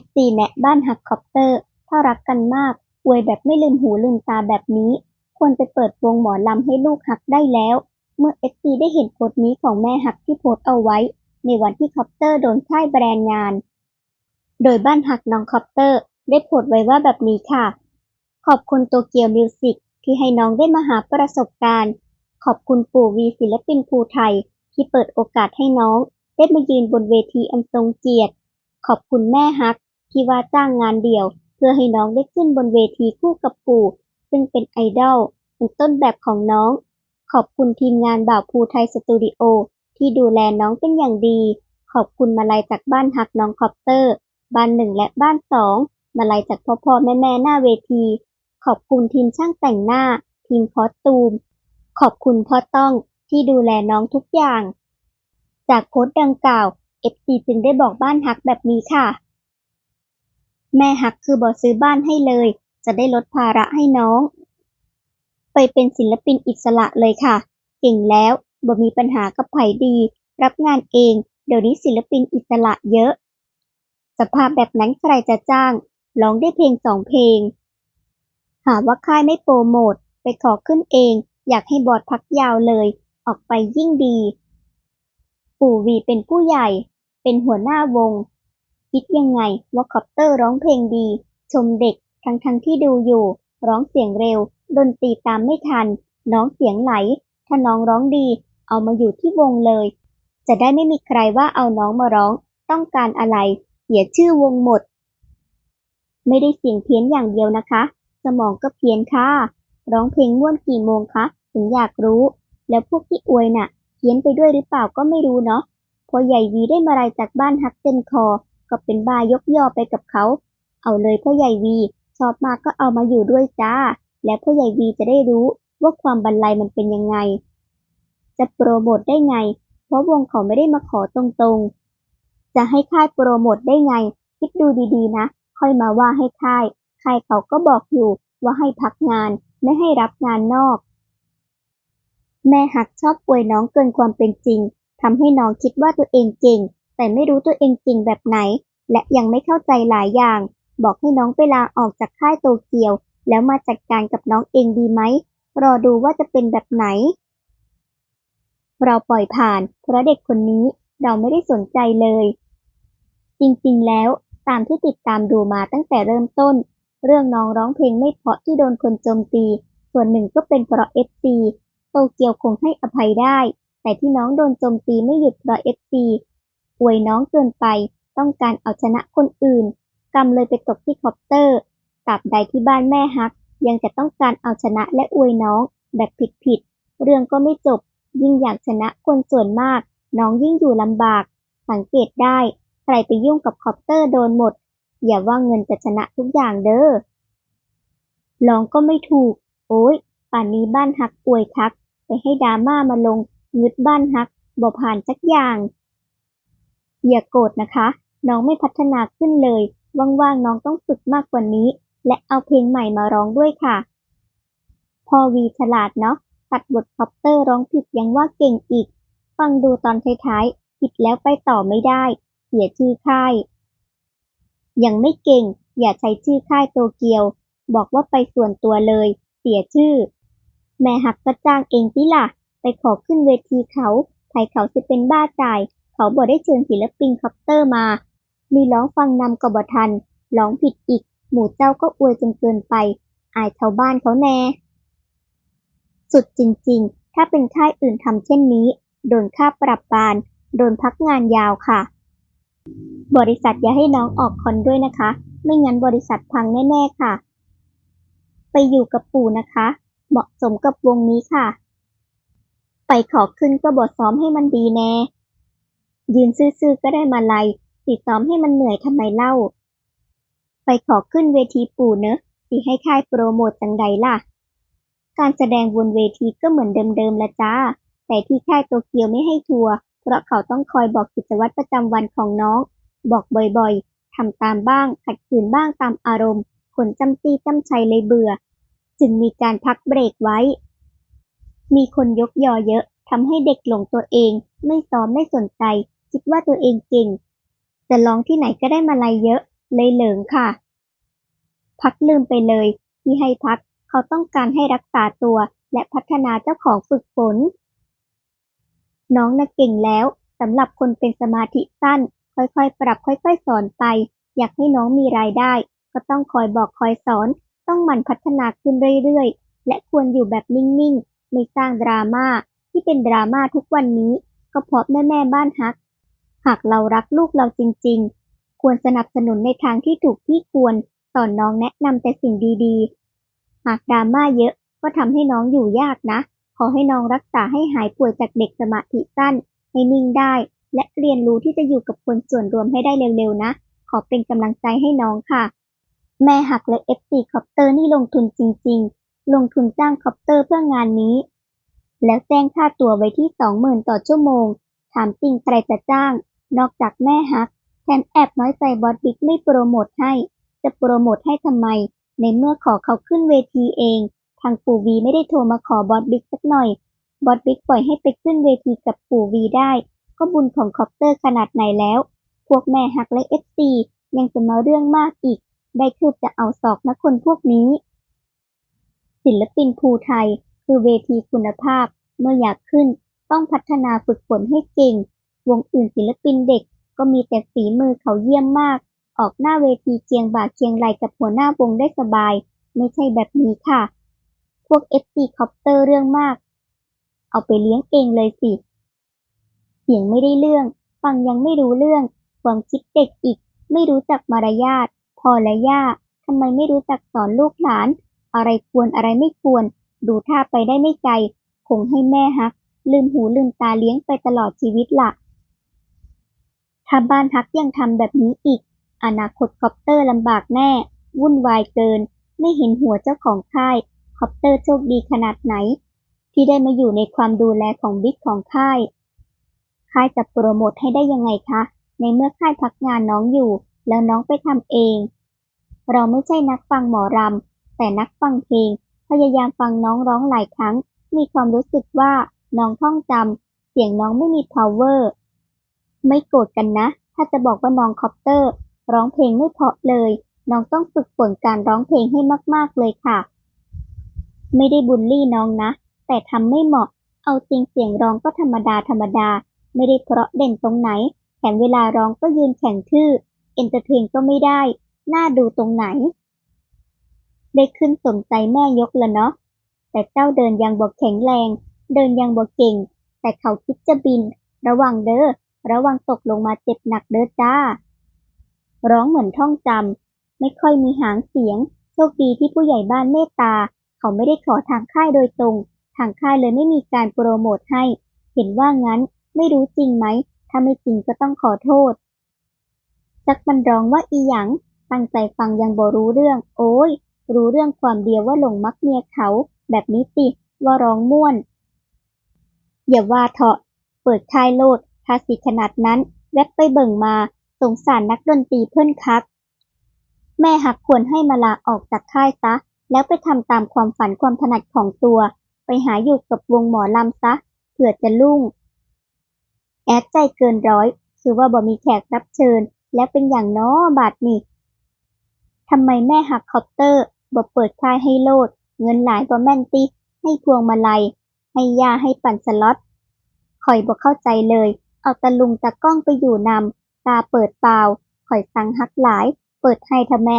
FC แนะบ้านฮักคอปเตอร์ ถ้ารักกันมาก อวยแบบไม่ลืมหูลืมตาแบบนี้ ควรไปเปิดวงหมอลำให้ลูกฮักได้แล้ว เมื่อ FC ได้เห็นโพสต์นี้ของแม่ฮักที่โพสต์เอาไว้ ในวันที่คอปเตอร์โดนค่ายแบรนด์งาน โดยบ้านฮักน้องคอปเตอร์ ได้โพสต์ไว้ว่าแบบนี้ค่ะ ขอบคุณโตเกียวมิวสิกที่ให้น้องได้มาหาประสบการณ์ ขอบคุณปู่วีศิลปินภูไทย ที่เปิดโอกาสให้น้อง ได้มายืนบนเวทีอันทรงเกียรติ ขอบคุณแม่ฮัก ที่ว่าจ้างงานเดี่ยว เพื่อให้น้องได้ขึ้นบนเวทีคู่กับปู่ ซึ่งเป็นไอดอลเป็นต้นแบบของน้อง ขอบคุณทีมงานบ่าวภูไทยสตูดิโอที่ดูแลน้องเป็นอย่างดี ขอบคุณมาลัยจากบ้านฮักน้องคอปเตอร์ บ้านหนึ่งและบ้านสองมาลัยจากพ่อพ่อแม่แม่หน้าเวที ขอบคุณทีมช่างแต่งหน้า ทีมคอสตูม ขอบคุณพ่อต้องที่ดูแลน้องทุกอย่าง จากโพสต์ดังกล่าว FC จึงได้บอกบ้านฮักแบบนี้ค่ะ แม่ฮักคือบอกซื้อบ้านให้เลย จะได้ลดภาระให้น้อง ไปเป็นศิลปินอิสระเลยค่ะ เก่งแล้วบ่มีปัญหากับไผดี รับงานเอง เดี๋ยวนี้ศิลปินอิสระเยอะ สภาพแบบนั้นใครจะจ้างร้องได้เพลงสองเพลง หาว่าค่ายไม่โปรโมทไปขอขึ้นเอง อยากให้บอดพักยาวเลย ออกไปยิ่งดี ปู่วีเป็นผู้ใหญ่ เป็นหัวหน้าวง คิดยังไงว่าคอปเตอร์ร้องเพลงดี ชมเด็กทั้งทั้งที่ดูอยู่ ร้องเสียงเร็ว ดนตรีตามไม่ทัน น้องเสียงไหล ถ้าน้องร้องดี เอามาอยู่ที่วงเลย จะได้ไม่มีใครว่าเอาน้องมาร้อง ต้องการอะไร เสียชื่อวงหมด ไม่ได้เสียงเพี้ยนอย่างเดียวนะคะ สมองก็เพี้ยนค่ะ ร้องเพลงม่วนกี่โมงคะ ถึงอยากรู้ แล้วพวกที่อวยน่ะ เพี้ยนไปด้วยหรือเปล่าก็ไม่รู้เนาะ อใหญ่วีได้มาลายจากบ้านฮักเต็มคอ ก็เป็นบายกยอไปกับเขา เอาเลยพ่อใหญ่วี ชอบมากก็เอามาอยู่ด้วยจ้า และพ่อใหญ่วีจะได้รู้ว่าความบรรลัยมันเป็นยังไง จะโปรโมทได้ไง เพราะวงเขาไม่ได้มาขอตรงๆ จะให้ค่ายโปรโมทได้ไง คิดดูดีๆนะ ค่อยมาว่าให้ค่าย ค่ายเขาก็บอกอยู่ว่าให้พักงานไม่ให้รับงานนอก แม่หักชอบอวยน้องเกินความเป็นจริง ทำให้น้องคิดว่าตัวเองเก่ง แต่ไม่รู้ตัวเองเก่งแบบไหน และยังไม่เข้าใจหลายอย่าง บอกให้น้องไปลาออกจากค่ายโตเกียว แล้วมาจัดการกับน้องเองดีไหม รอดูว่าจะเป็นแบบไหน เราปล่อยผ่าน เพราะเด็กคนนี้เราไม่ได้สนใจเลย จริงๆ แล้วตามที่ติดตามดูมาตั้งแต่เริ่มต้น เรื่องน้องร้องเพลงไม่เพราะที่โดนคนโจมตี ส่วนหนึ่งก็เป็นเพราะ FC โตเกียวคงให้อภัยได้ แต่ที่น้องโดนโจมตีไม่หยุดเพราะ FC อวยน้องเกินไป ต้องการเอาชนะคนอื่น กรรมเลยไปตกที่คอปเตอร์ตราบใดที่บ้านแม่ฮัก ยังจะต้องการเอาชนะและอวยน้อง แบบผิดๆเรื่องก็ไม่จบ ยิ่งอยากชนะคนส่วนมาก น้องยิ่งอยู่ลำบาก สังเกตได้ ใครไปยุ่งกับคอปเตอร์โดนหมด อย่าว่าเงินจะชนะทุกอย่างเด้อลองก็ไม่ถูก โอ้ยป่านนี้บ้านฮักอวยคัก ไปให้ดราม่ามาลง งึดบ้านฮักบ่ผ่านสักอย่างอย่าโกรธนะคะ น้องไม่พัฒนาขึ้นเลย ว่างๆน้องต้องฝึกมากกว่านี้ และเอาเพลงใหม่มาร้องด้วยค่ะ พอวีฉลาดเนาะตัดบทคอปเตอร์ร้องผิดยังว่าเก่งอีก ฟังดูตอนท้ายๆผิดแล้วไปต่อไม่ได้ เสียชื่อค่าย ยังไม่เก่ง อย่าใช้ชื่อค่ายโตเกียว บอกว่าไปส่วนตัวเลย เสียชื่อ แม่หักก็จ้างเองติล่ะ ไปขอขึ้นเวทีเขาไทยเขาจะเป็นบ้าจ่าย เขาบอกได้เชิญศิลปินคอปเตอร์มา มีร้องฟังนำกบทัน ร้องผิดอีก หมู่เจ้าก็อวยจนเกินไป อายชาวบ้านเขาแน่ สุดจริงๆ ถ้าเป็นค่ายอื่นทำเช่นนี้ โดนค่าปรับบาน โดนพักงานยาวค่ะ บริษัทอย่าให้น้องออกคอนด้วยนะคะ ไม่งั้นบริษัทพังแน่ๆค่ะ ไปอยู่กับปู่นะคะ เหมาะสมกับวงนี้ค่ะ ไปขอขึ้นก็บทซ้อมให้มันดีแน่ ยืนซื่อๆก็ได้มาลัยสิซ้อมให้มันเหนื่อยทำไมเล่า ไปขอขึ้นเวทีปู่เนอะสิให้ค่ายโปรโมทจังใดล่ะ การแสดงบนเวทีก็เหมือนเดิมๆละจ้า แต่ที่ค่ายโตเกียวไม่ให้ทัวร์เพราะเขาต้องคอยบอกกิจวัตรประจำวันของน้อง บอกบ่อยๆทำตามบ้าง ขัดขืนบ้างตามอารมณ์ คนจำจี้จำชัยเลยเบื่อ จึงมีการพักเบรกไว้ มีคนยกยอเยอะ ทำให้เด็กหลงตัวเอง ไม่ซ้อมไม่สนใจ คิดว่าตัวเองเก่งจะร้องที่ไหนก็ได้มาลัยเยอะ เลยเหลิงค่ะ พักลืมไปเลย ที่ให้พัก เขาต้องการให้รักษาตัว และพัฒนาเจ้าของฝึกฝน น้องน่ะเก่งแล้วสำหรับคนเป็นสมาธิสั้น ค่อยๆ ปรับค่อยๆ สอนไป อยากให้น้องมีรายได้ ก็ต้องคอยบอกคอยสอน ต้องหมั่นพัฒนาขึ้นเรื่อยๆ และควรอยู่แบบนิ่งๆ ไม่สร้างดราม่าที่เป็นดราม่าทุกวันนี้ ก็เพราะแม่ๆบ้านฮัก หากเรารักลูกเราจริง ๆ ควรสนับสนุนในทางที่ถูกที่ควรสอนน้องแนะนำแต่สิ่งดีๆ หากดราม่าเยอะก็ทำให้น้องอยู่ยากนะ ขอให้น้องรักษาให้หายป่วยจากเด็กสมาธิสั้น ให้นิ่งได้ และเรียนรู้ที่จะอยู่กับคนส่วนรวมให้ได้เร็วๆนะ ขอเป็นกำลังใจให้น้องค่ะ แม่หักและ FC คอปเตอร์นี่ลงทุนจริง ๆ ลงทุนจ้างคอปเตอร์เพื่องานนี้ แล้วแจ้งค่าตัวไว้ที่20,000ต่อชั่วโมง ถามจริงใครจะจ้าง นอกจากแม่ฮัก แถมแอบน้อยใจบอสบิ๊กไม่โปรโมทให้ จะโปรโมทให้ทำไม ในเมื่อขอเขาขึ้นเวทีเอง ทางปู่วีไม่ได้โทรมาขอบอสบิ๊กสักหน่อย บอสบิ๊กปล่อยให้ไปขึ้นเวทีกับปู่วีได้ ก็บุญของคอปเตอร์ขนาดไหนแล้ว พวกแม่ฮักและเอฟซียังจะมาเรื่องมากอีก ได้คืบจะเอาศอกนะคนพวกนี้ ศิลปินภูไทย คือเวทีคุณภาพ เมื่ออยากขึ้น ต้องพัฒนาฝึกฝนให้เก่ง วงอื่นศิลปินเด็ก ก็มีแต่ฝีมือเขาเยี่ยมมาก ออกหน้าเวทีเคียงบ่าเคียงไหลกับหัวหน้าวงได้สบาย ไม่ใช่แบบนี้ค่ะ พวก FC คอปเตอร์เรื่องมาก เอาไปเลี้ยงเองเลยสิเสียงไม่ได้เรื่อง ฟังยังไม่รู้เรื่อง ความคิดเด็กอีก ไม่รู้จักมารยาท พอและย่าทำไมไม่รู้จักสอนลูกหลาน อะไรควรอะไรไม่ควร ดูท่าไปได้ไม่ไกล คงให้แม่ฮัก ลืมหูลืมตาเลี้ยงไปตลอดชีวิตละถ้าบ้านฮักยังทำแบบนี้อีก อนาคตคอปเตอร์ลำบากแน่ วุ่นวายเกิน ไม่เห็นหัวเจ้าของค่ายคอปเตอร์โชคดีขนาดไหน ที่ได้มาอยู่ในความดูแลของบิ๊กของค่าย ค่ายจะโปรโมทให้ได้ยังไงคะ ในเมื่อค่ายพักงานน้องอยู่ แล้วน้องไปทำเอง เราไม่ใช่นักฟังหมอรำ แต่นักฟังเพลง พยายามฟังน้องร้องหลายครั้ง มีความรู้สึกว่าน้องท่องจำเสียงน้องไม่มี power ไม่โกรธกันนะ ถ้าจะบอกว่าน้องคอปเตอร์ ร้องเพลงไม่เพาะเลย น้องต้องฝึกฝนการร้องเพลงให้มาก ๆ เลยค่ะ ไม่ได้บูลลี่น้องนะ แต่ทำไม่เหมาะ เอาจริงเสียงร้องก็ธรรมดาธรรมดา ไม่ได้เพราะเด่นตรงไหน แถมเวลาร้องก็ยืนแข็งทื่อ เอนเตอร์เทนก็ไม่ได้ น่าดูตรงไหน ได้ขึ้นสมใจแม่ยกละเนาะ แต่เจ้าเดินยังบอกแข็งแรง เดินยังบอกเก่ง แต่เขาคิดจะบิน ระวังเด้อ ระวังตกลงมาเจ็บหนักเด้อจ้า ร้องเหมือนท่องจำ ไม่ค่อยมีหางเสียง โชคดีที่ผู้ใหญ่บ้านเมตตา เขาไม่ได้ขอทางค่ายโดยตรง ทางค่ายเลยไม่มีการโปรโมทให้ เห็นว่างั้น ไม่รู้จริงไหม ถ้าไม่จริงก็ต้องขอโทษจักมันร้องว่าอีหยัง ตั้งใจฟังยังบ่รู้เรื่อง โอ้ย รู้เรื่องความเดียวว่าหลงมักเมียเขา แบบนี้สิว่าร้องม่วน อย่าว่าเถอะเปิดค่ายโลดถ้าสิขนาดนั้น แวบไปเบิ่งมา สงสารนักดนตรีเพิ่อนคัก แม่หักควรให้มาลาออกจากค่ายซะ แล้วไปทำตามความฝันความถนัดของตัว ไปหาอยู่กับวงหมอลำซะ เผื่อจะลุ่ง แอดใจเกินร้อย คือว่าบ่มีแขกรับเชิญ แล้วเป็นอย่างน้อบาดนี่ทำไมแม่หักคอปเตอร์ บ่เปิดค่ายให้โลด เงินหลายบ่แม่นติ ให้พวงมาลัย ให้ยาให้ปั่นสล็อตข่อยบ่เข้าใจเลย เอาตะลุงตะก้องไปอยู่นำตาเปิดเปล่าข่อยสั่งฮักหลาย เปิดให้ทำแม่